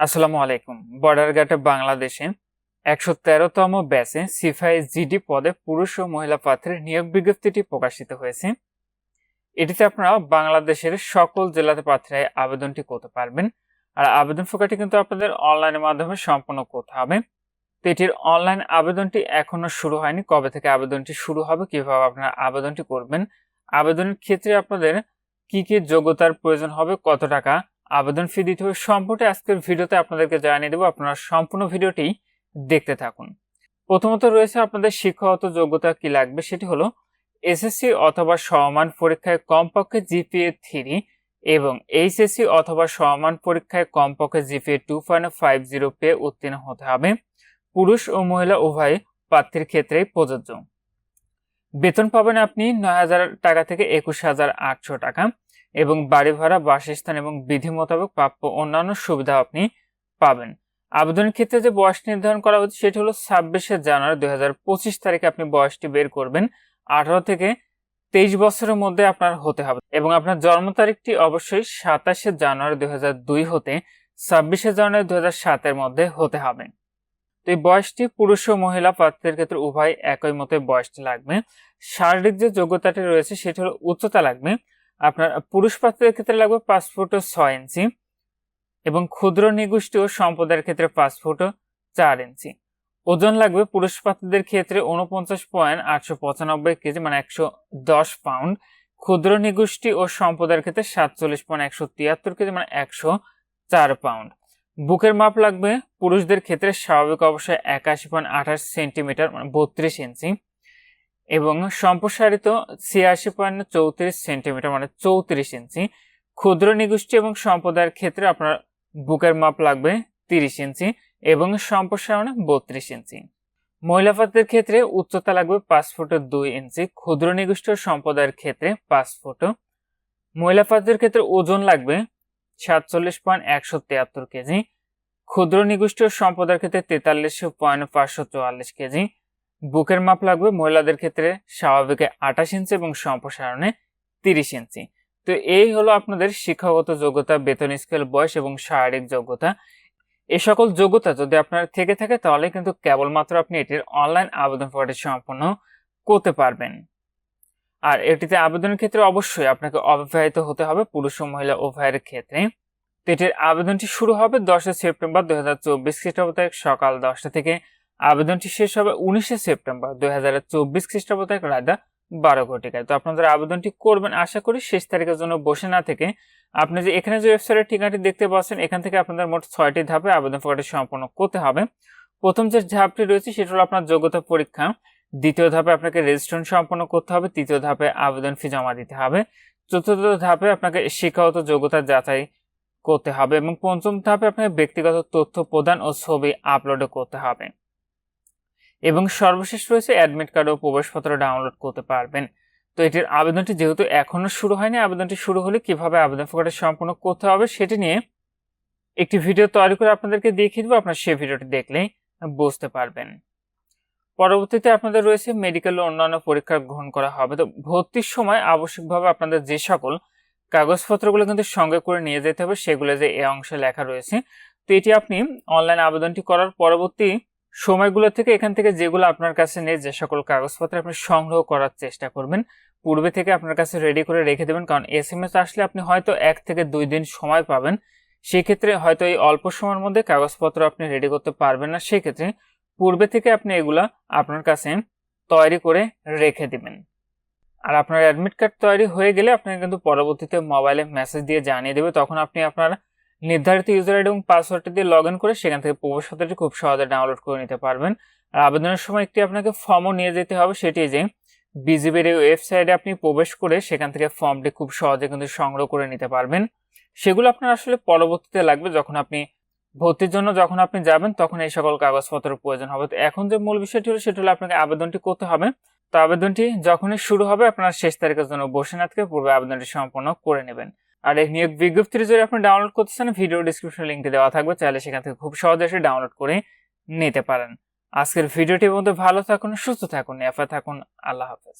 আসসালামু আলাইকুম। বর্ডার গার্ডে বাংলাদেশে একশো তেরোতম ব্যাচে সিফাই জিডি পদে পুরুষ ও মহিলা প্রার্থীর নিয়োগ বিজ্ঞপ্তিটি প্রকাশিত হয়েছে। এটিতে আপনারা বাংলাদেশের সকল জেলাতে প্রার্থীরা আবেদনটি করতে পারবেন। আর আবেদন প্রক্রিয়াটি কিন্তু আপনাদের অনলাইনের মাধ্যমে সম্পন্ন করতে হবে। তো এটির অনলাইন আবেদনটি এখনও শুরু হয়নি। কবে থেকে আবেদনটি শুরু হবে, কীভাবে আপনারা আবেদনটি করবেন, আবেদনের ক্ষেত্রে আপনাদের কি কি যোগ্যতার প্রয়োজন হবে, কত টাকা আবেদন ফি দিতে হবে। সম্পর্কে আজকের ভিডিওতে আপনাদেরকে জানিয়ে দেবো, আপনারা সম্পূর্ণ ভিডিওটি দেখতে থাকুন। প্রথমত রয়েছে আপনাদের শিক্ষাগত যোগ্যতা কি লাগবে? সেটি হলো এসএসসি অথবা সমান পরীক্ষায় কমপক্ষে জিপিএ থ্রি এবং এইচএসসি অথবা সমান পরীক্ষায় কমপক্ষে GPA two point five zero পেয়ে উত্তীর্ণ হতে হবে। পুরুষ ও মহিলা উভয় প্রার্থীর ক্ষেত্রেই প্রযোজ্য। বেতন পাবেন আপনি নয় হাজার টাকা থেকে একুশ হাজার আটশো টাকা। এবং বাড়ি ভাড়া, বাসস্থান এবং বিধি মোতাবেক প্রাপ্য অন্যান্য সুবিধা আপনি পাবেন। আবেদনের ক্ষেত্রে যে বয়স নির্ধারণ করা হচ্ছে, সেটি হলো ছাব্বিশে জানুয়ারি দুই হাজার পঁচিশ তারিখে আপনি বয়সটি বের করবেন। আঠারো থেকে তেইশ বছরের মধ্যে আপনার হতে হবে এবং আপনার জন্ম তারিখটি অবশ্যই সাতাশে জানুয়ারি দুই হাজার দুই হতে ছাব্বিশে জানুয়ারি হাজার সাতের মধ্যে হতে হবে। তো এই বয়সটি পুরুষ ও মহিলা প্রার্থীদের ক্ষেত্রে উভয় একই মতে বয়সটি লাগবে। শারীরিক যে যোগ্যতাটি রয়েছে, সেটি হলো উচ্চতা লাগবে। আপনার পুরুষ প্রার্থীদের ক্ষেত্রে লাগবে পাঁচ ফুট ও ছয় ইঞ্চি এবং ক্ষুদ্র নিগোষ্ঠী ও সম্প্রদায়ের ক্ষেত্রে পাঁচ ফুট ও চার ইঞ্চি। ওজন লাগবে পুরুষ পাত্রদের ক্ষেত্রে উনপঞ্চাশ পয়েন্ট আটশো পঁচানব্বই কেজি মানে একশো দশ পাউন্ড। ক্ষুদ্র নিগোষ্ঠী ও সম্প্রদায়ের ক্ষেত্রে সাতচল্লিশ পয়েন্ট একশো তিয়াত্তর কেজি মানে একশো চার পাউন্ড। বুকের মাপ লাগবে পুরুষদের ক্ষেত্রে স্বাভাবিক অবস্থায় একাশি পয়েন্ট আঠাশ সেন্টিমিটার মানে বত্রিশ ইঞ্চি। এবং সম্প্রসারিত ছিয়াশি পয়েন্ট চৌত্রিশ সেন্টিমিটার মানে চৌত্রিশ ইঞ্চি। ক্ষুদ্র নিগোষ্ঠী এবং সম্প্রদায়ের ক্ষেত্রে আপনার বুকের মাপ লাগবে তিরিশ ইঞ্চি এবং সম্প্রসারণে বত্রিশ ইঞ্চি। মহিলা প্রার্থীদের ক্ষেত্রে উচ্চতা লাগবে পাঁচ ফুট দুই ইঞ্চি, ক্ষুদ্র নিগোষ্ঠী সম্প্রদায়ের ক্ষেত্রে পাঁচ ফুট। মহিলা প্রার্থীদের ক্ষেত্রে ওজন লাগবে সাতচল্লিশ পয়েন্ট একশো তিয়াত্তর কেজি, ক্ষুদ্র নিগোষ্ঠী সম্প্রদায়ের ক্ষেত্রে তেতাল্লিশ পয়েন্ট পাঁচশো চুয়াল্লিশ কেজি বুকের মাপ লাগবে মহিলাদের ক্ষেত্রে স্বাভাবিকে আঠাশ ইঞ্চি এবং সম্প্রসারণে তিরিশ ইঞ্চি। তো এই হলো আপনাদের শিক্ষাগত যোগ্যতা, বেতন স্কেল বয়স এবং শারীরিক যোগ্যতা। এ সকল যোগ্যতা যদি আপনার থেকে থাকে তাহলে কিন্তু কেবলমাত্র আপনি এটির অনলাইন আবেদন ফর্মটি সম্পন্ন করতে পারবেন। আর এটিতে আবেদনের ক্ষেত্রে অবশ্যই আপনাকে অবিবাহিত হতে হবে পুরুষ ও মহিলা উভয়ের ক্ষেত্রে। তো এটির আবেদনটি শুরু হবে দশই সেপ্টেম্বর দু হাজার চব্বিশ খ্রিস্টাব্দ সকাল দশটা থেকে আবেদনটি শেষ হবে উনিশে সেপ্টেম্বর দুই হাজার চব্বিশ খ্রিস্টাব্দ তারিখ রায়দা বারো ঘটিকায়। তো আপনাদের আবেদনটি করবেন, আশা করি শেষ তারিখের জন্য বসে না থেকে আপনি যে এখানে যে ওয়েবসাইটের ঠিকানাটি দেখতে পাচ্ছেন, এখান থেকে আপনাদের মোট ছয়টি ধাপে আবেদন প্রক্রিয়াটি সম্পন্ন করতে হবে। প্রথম যে ধাপটি রয়েছে, সেটা হলো আপনার যোগ্যতা পরীক্ষা। দ্বিতীয় ধাপে আপনাকে রেজিস্ট্রেশন সম্পন্ন করতে হবে। তৃতীয় ধাপে আবেদন ফি জমা দিতে হবে। চতুর্থ ধাপে আপনাকে শিক্ষাগত যোগ্যতা যাচাই করতে হবে এবং পঞ্চম ধাপে আপনাকে ব্যক্তিগত তথ্য প্রদান ও ছবি আপলোড করতে হবে। এবং সর্বশেষ রয়েছে অ্যাডমিট কার্ড ও প্রবেশপত্র ডাউনলোড করতে পারবেন। তো এটির আবেদনটি যেহেতু এখনও শুরু হয়নি, আবেদনটি শুরু হলে কীভাবে আবেদন প্রক্রিয়া সম্পূর্ণ করতে হবে সেটি নিয়ে একটি ভিডিও তৈরি করে আপনাদেরকে দেখিয়ে দেবো। আপনার সেই ভিডিওটি দেখলেই বুঝতে পারবেন। পরবর্তীতে আপনাদের রয়েছে মেডিকেল ও অন্যান্য পরীক্ষা গ্রহণ করা হবে। তো ভর্তির সময় আবশ্যিকভাবে আপনাদের যে সকল কাগজপত্রগুলো কিন্তু সঙ্গে করে নিয়ে যেতে হবে, সেগুলো যে এ অংশে লেখা রয়েছে, তো এটি আপনি অনলাইন আবেদনটি করার পরবর্তী সময়গুলো থেকে এখান থেকে যেগুলো আপনার কাছে নেই, যে সকল কাগজপত্র আপনি সংগ্রহ করার চেষ্টা করবেন, পূর্বে থেকে আপনার কাছে রেডি করে রেখে দেবেন, কারণ এস এম এস আসলে আপনি হয়তো এক থেকে দুই দিন সময় পাবেন। সেক্ষেত্রে হয়তো এই অল্প সময়ের মধ্যে কাগজপত্র আপনি রেডি করতে পারবেন না, সেক্ষেত্রে পূর্বে থেকে আপনি এগুলা আপনার কাছে তৈরি করে রেখে দিবেন। আর আপনার অ্যাডমিট কার্ড তৈরি হয়ে গেলে আপনাকে কিন্তু পরবর্তীতে মোবাইলে মেসেজ দিয়ে জানিয়ে দেবে, তখন আপনি আপনার নির্ধারিত ইউজার আইডি এবং পাসওয়ার্ডটি দিয়ে লগ ইন করে সেখান থেকে প্রবেশপত্রটি খুব সহজে ডাউনলোড করে নিতে পারবেন। আর আবেদনের সময় একটি আপনাকে ফর্মও নিয়ে যেতে হবে, সেটি যে বিজিবির এই ওয়েবসাইটে আপনি প্রবেশ করে সেখান থেকে ফর্মটি খুব সহজে কিন্তু সংগ্রহ করে নিতে পারবেন। সেগুলো আপনার আসলে পরবর্তীতে লাগবে যখন আপনি ভর্তির জন্য যখন আপনি যাবেন, তখন এই সকল কাগজপত্রের প্রয়োজন হবে। তো এখন যে মূল বিষয়টি হলো, সেটি হলো আপনাকে আবেদনটি করতে হবে। তো আবেদনটি যখনই শুরু হবে, আপনার শেষ তারিখের জন্য বসে না থেকে পূর্বে আবেদনটি সম্পন্ন করে নেবেন। আর এই নিয়োগ বিজ্ঞপ্তির যদি আপনি ডাউনলোড করতে চান ভিডিও ডিসক্রিপশন লিঙ্কটি দেওয়া থাকবে, চাইলে সেখান থেকে খুব সহজে এসে ডাউনলোড করে নিতে পারেন। আজকের ভিডিওটির মধ্যে ভালো থাকুন, সুস্থ থাকুন এফা থাকুন, আল্লাহ হাফেজ।